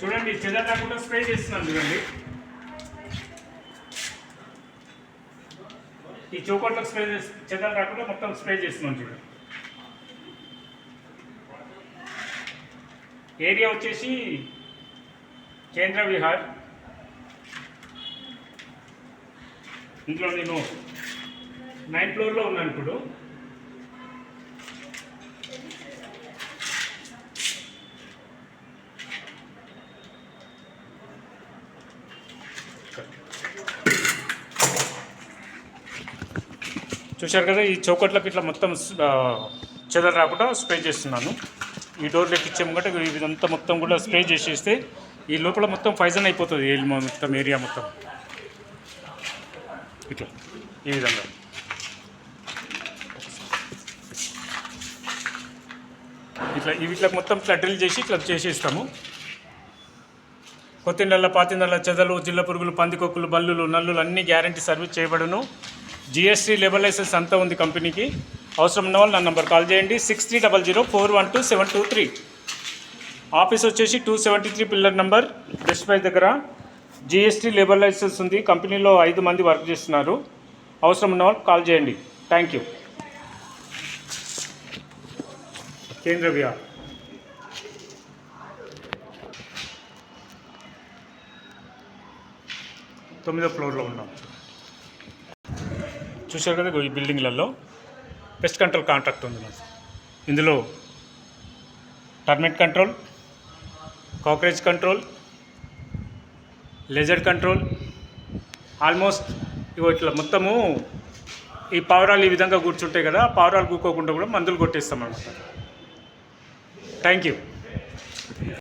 చూడండి చెదర రాకుండా స్ప్రే చేస్తున్నాను చూడండి. ఈ చౌకట్లకు స్ప్రే చేసి చెద కాకుండా మొత్తం స్ప్రే చేస్తున్నాను చూడండి. ఏరియా వచ్చేసి కేంద్ర విహార్. ఇంట్లో నేను నైన్ ఫ్లోర్లో ఉన్నాను ఇప్పుడు. చూశారు కదా ఈ చౌకట్లకు ఇట్లా మొత్తం చెదలు రాకుండా స్ప్రే చేస్తున్నాను. ఈ డోర్లోకి ఇచ్చాము కాబట్టి ఇదంతా మొత్తం కూడా స్ప్రే చేసేస్తే ఈ లోపల మొత్తం ఫైజన్ అయిపోతుంది ఈ మొత్తం ఏరియా మొత్తం. ఇట్లా ఈ విధంగా. ఇట్లా ఇవి ఇట్లా మొత్తం ఇట్లా డ్రిల్ చేసి ఇట్లా చేసేస్తాము. కొత్తిండల పాతిండల చెదలు జిల్ల పురుగులు పందికొక్కులు బల్లులు నల్లులు అన్నీ గ్యారంటీ సర్వీస్ చేయబడును. జిఎస్టీ లేబర్ లైసెన్స్ అంతా ఉంది కంపెనీకి. అవసరం ఉన్న వాళ్ళు నా నంబర్ కాల్ చేయండి. Six three double zero four one two seven two three. Office వచ్చేసి two seventy three pillar number best buy దగ్గర. జిఎస్టీ లేబర్ లైసెన్స్ ఉంది. కంపెనీలో ఐదు మంది వర్క్ చేస్తున్నారు. అవసరం ఉన్న వాళ్ళు కాల్ చేయండి. Thank you. కేంద్ర విహార్ తొమ్మిదో ఫ్లోర్లో ఉన్నాం. చూశారు కదా ఈ బిల్డింగ్లలో పెస్ట్ కంట్రోల్ కాంట్రాక్ట్ ఉంది నాకు ఇందులో termite control cockroach control lizard control almost ఇగో ఇట్లా మొత్తము ఈ పావురాలు ఈ విధంగా కూర్చుంటాయి కదా పావురాలు కూకోకుండా కూడా మందులు కొట్టేస్తాం అనమాట థ్యాంక్ యూ